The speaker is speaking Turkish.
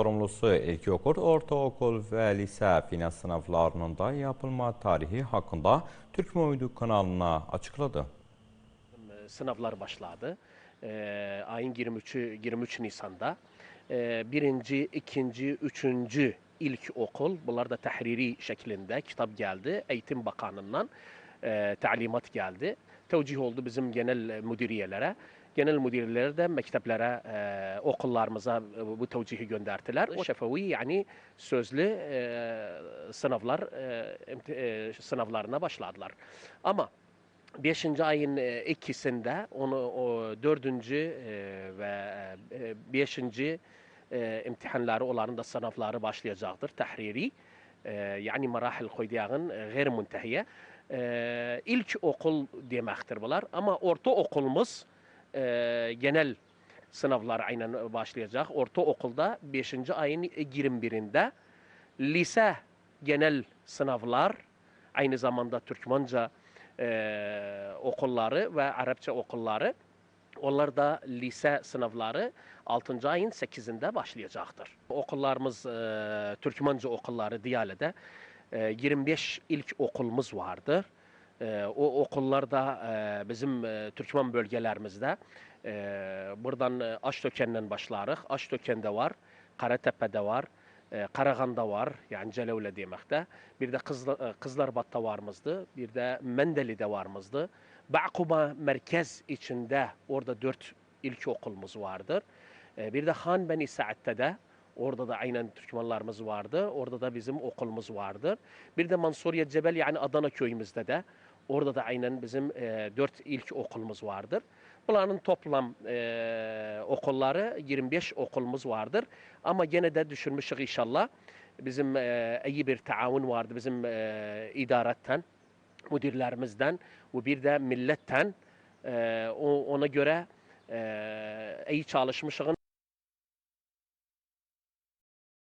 Sorumlusu ilkokul, ortaokul ve lise final sınavlarının da yapılma tarihi hakkında Türk Muydu kanalına açıkladı. sınavlar başladı. Ee, ayın 23'ü 23 Nisan'da. Ee, birinci, ikinci, üçüncü ilk okul, bunlar da tahriri şeklinde kitap geldi. Eğitim Bakanı'ndan e, talimat geldi. Tevcih oldu bizim genel müdiriyelere. Genel müdirlere de mekteplere, e, okullarımıza bu tevcihi gönderdiler. O şefavi yani sözlü e, sınavlar, e, e, sınavlarına başladılar. Ama 5. ayın e, ikisinde onu o dördüncü e, ve e, beşinci e, imtihanları olanın da sınavları başlayacaktır. Tahriri. E, yani marahil koydiyağın e, gayr muntehiye. E, ilk okul demektir bunlar. Ama orta okulumuz e, genel sınavlar aynen başlayacak. Orta okulda 5. ayın 21'inde lise genel sınavlar aynı zamanda Türkmenca e, okulları ve Arapça okulları onlar da lise sınavları 6. ayın 8'inde başlayacaktır. Okullarımız e, Türkmenca okulları Diyale'de e, 25 ilk okulumuz vardır. E, o okullarda e, bizim e, Türkmen bölgelerimizde e, buradan e, Aştöken'den başlarıq. Aştöken'de var, Karatepe'de var, Karaganda var, yani Celevle demekte. Bir de Kızla, e, Kızlarbat'ta varmızdı, bir de Mendeli'de varmızdı. Ba'kuba merkez içinde orada dört ilkokulumuz vardır. E, bir de Han Beni Saad'de de orada da aynen Türkmenlarımız vardı. Orada da bizim okulumuz vardır. Bir de Mansuriye Cebel yani Adana köyümüzde de orada da aynen bizim e, dört ilk okulumuz vardır. Bunların toplam e, okulları 25 okulumuz vardır. Ama gene de düşünmüşük inşallah. Bizim e, iyi bir taavun vardı bizim e, idaretten, müdürlerimizden ve bir de milletten. E, ona göre e, iyi çalışmışız.